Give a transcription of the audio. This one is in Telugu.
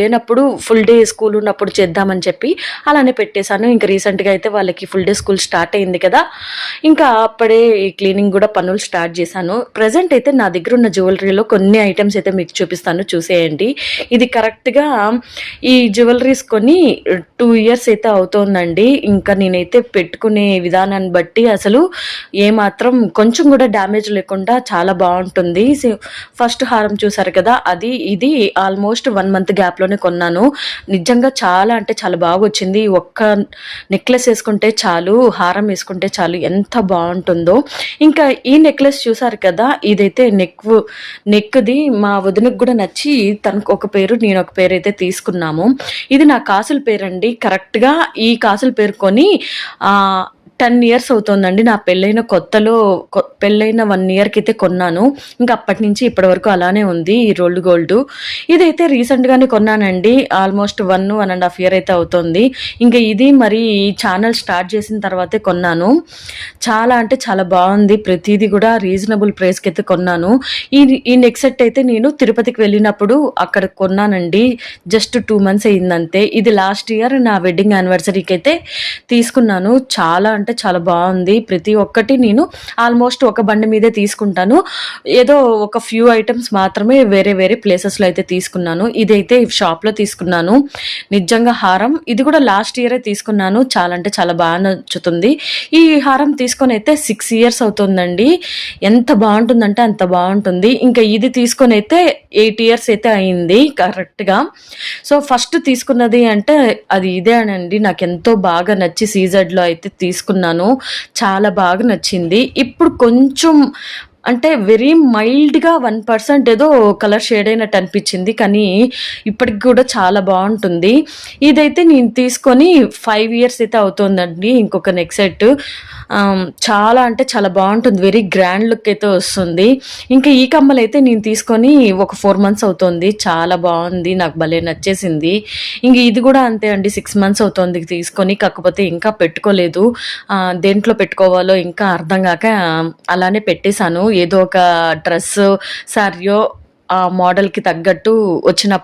లేనప్పుడు ఫుల్ డే స్కూల్ ఉన్నప్పుడు చేద్దామని చెప్పి అలానే పెట్టేశాను. ఇంకా రీసెంట్గా అయితే వాళ్ళకి ఫుల్ డే స్కూల్ స్టార్ట్ అయింది కదా. ఇంకా అప్పుడే ఈ క్లీనింగ్ కూడా పనులు స్టార్ట్ చేశాను. ప్రజెంట్ అయితే నా దగ్గర ఉన్న జ్యువెలరీలో కొన్ని ఐటమ్స్ అయితే మీకు చూపిస్తాను. చూసేయండి. ఇది కరెక్ట్గా ఈ జ్యువెలరీస్ కొని టూ ఇయర్స్ అయితే అవుతోందండి. ఇంకా నేనైతే పెట్టుకునే విధానాన్ని బట్టి అసలు ఏమాత్రం కొంచెం కూడా డ్యామేజ్ లేకుండా చాలా బాగుంటుంది. ఫస్ట్ హారం చూసారు కదా అది ఇది ఆల్మోస్ట్ వన్ మంత్ గ్యాప్లో గ్యాప్లోనే కొన్నాను. నిజంగా చాలా అంటే చాలా బాగా వచ్చింది ఒక్క నెక్లెస్ వేసుకుంటే చాలు హారం వేసుకుంటే చాలు ఎంత బాగుంటుందో. ఇంకా ఈ నెక్లెస్ చూసారు కదా ఇదైతే నెక్ నెక్ది మా వదినకు కూడా నచ్చి తనకు ఒక పేరు నేను ఒక పేరు అయితే తీసుకున్నాము. ఇది నా కాసుల పేరండి. కరెక్ట్గా ఈ కాసుల పేరు కొని టెన్ ఇయర్స్ అవుతుందండి. నా పెళ్ళైన కొత్తలో కొ- పెళ్ళైన వన్ ఇయర్కి అయితే కొన్నాను. ఇంకా అప్పటి నుంచి ఇప్పటి వరకు అలానే ఉంది ఈ రోల్డ్ గోల్డ్. ఇదైతే రీసెంట్గానే కొన్నానండి. Almost one one and half year అయితే అవుతుంది. ఇంకా ఇది మరి ఈ ఛానల్ స్టార్ట్ చేసిన తర్వాతే కొన్నాను. చాలా అంటే చాలా బాగుంది. ప్రతిదీ కూడా రీజనబుల్ ప్రైస్కి అయితే కొన్నాను. ఈ ఈ నెక్ సెట్ అయితే నేను తిరుపతికి వెళ్ళినప్పుడు అక్కడ కొన్నానండి. జస్ట్ టూ మంత్స్ అయిందంతే. ఇది లాస్ట్ ఇయర్ నా వెడ్డింగ్ యానివర్సరీకి అయితే తీసుకున్నాను. చాలా అంటే చాలా బాగుంది. ప్రతి ఒక్కటి నేను ఆల్మోస్ట్ ఒక బండి మీదే తీసుకుంటాను. ఏదో ఒక ఫ్యూ ఐటమ్స్ మాత్రమే వేరే వేరే ప్లేసెస్లో అయితే తీసుకున్నాను. ఇదైతే షాప్లో తీసుకున్నాను. నిజంగా హారం ఇది కూడా లాస్ట్ ఇయరే తీసుకున్నాను. చాలా అంటే చాలా బాగా నచ్చుతుంది. ఈ హారం తీసుకొని అయితే సిక్స్ ఇయర్స్ అవుతుందండి. ఎంత బాగుంటుందంటే అంత బాగుంటుంది. ఇంకా ఇది తీసుకొని అయితే ఎయిట్ ఇయర్స్ అయితే అయింది కరెక్ట్గా సో ఫస్ట్ తీసుకున్నది అంటే అది ఇదే అనండి. నాకు ఎంతో బాగా నచ్చి సీజడ్లో అయితే తీసుకున్నాను. చాలా బాగా నచ్చింది. ఇప్పుడు కొంచెం అంటే వెరీ మైల్డ్గా వన్ పర్సెంట్ ఏదో కలర్ షేడ్ అయినట్టు అనిపించింది. కానీ ఇప్పటికి కూడా చాలా బాగుంటుంది. ఇదైతే నేను తీసుకొని ఫైవ్ ఇయర్స్ అయితే అవుతుందండి ఇంకొక నెక్ సెట్ చాలా అంటే చాలా బాగుంటుంది. వెరీ గ్రాండ్ లుక్ అయితే వస్తుంది. ఇంకా ఈ కమ్మలు అయితే నేను తీసుకొని ఒక ఫోర్ మంత్స్ అవుతుంది. చాలా బాగుంది. నాకు భలే నచ్చేసింది. ఇంక ఇది కూడా అంతే అండి. సిక్స్ మంత్స్ అవుతుంది తీసుకొని. కాకపోతే ఇంకా పెట్టుకోలేదు. దేంట్లో పెట్టుకోవాలో ఇంకా అర్థం కాక అలానే పెట్టేశాను. ఏదో ఒక డ్రెస్ శారీయో ఆ మోడల్కి తగ్గట్టు వచ్చినప్పుడు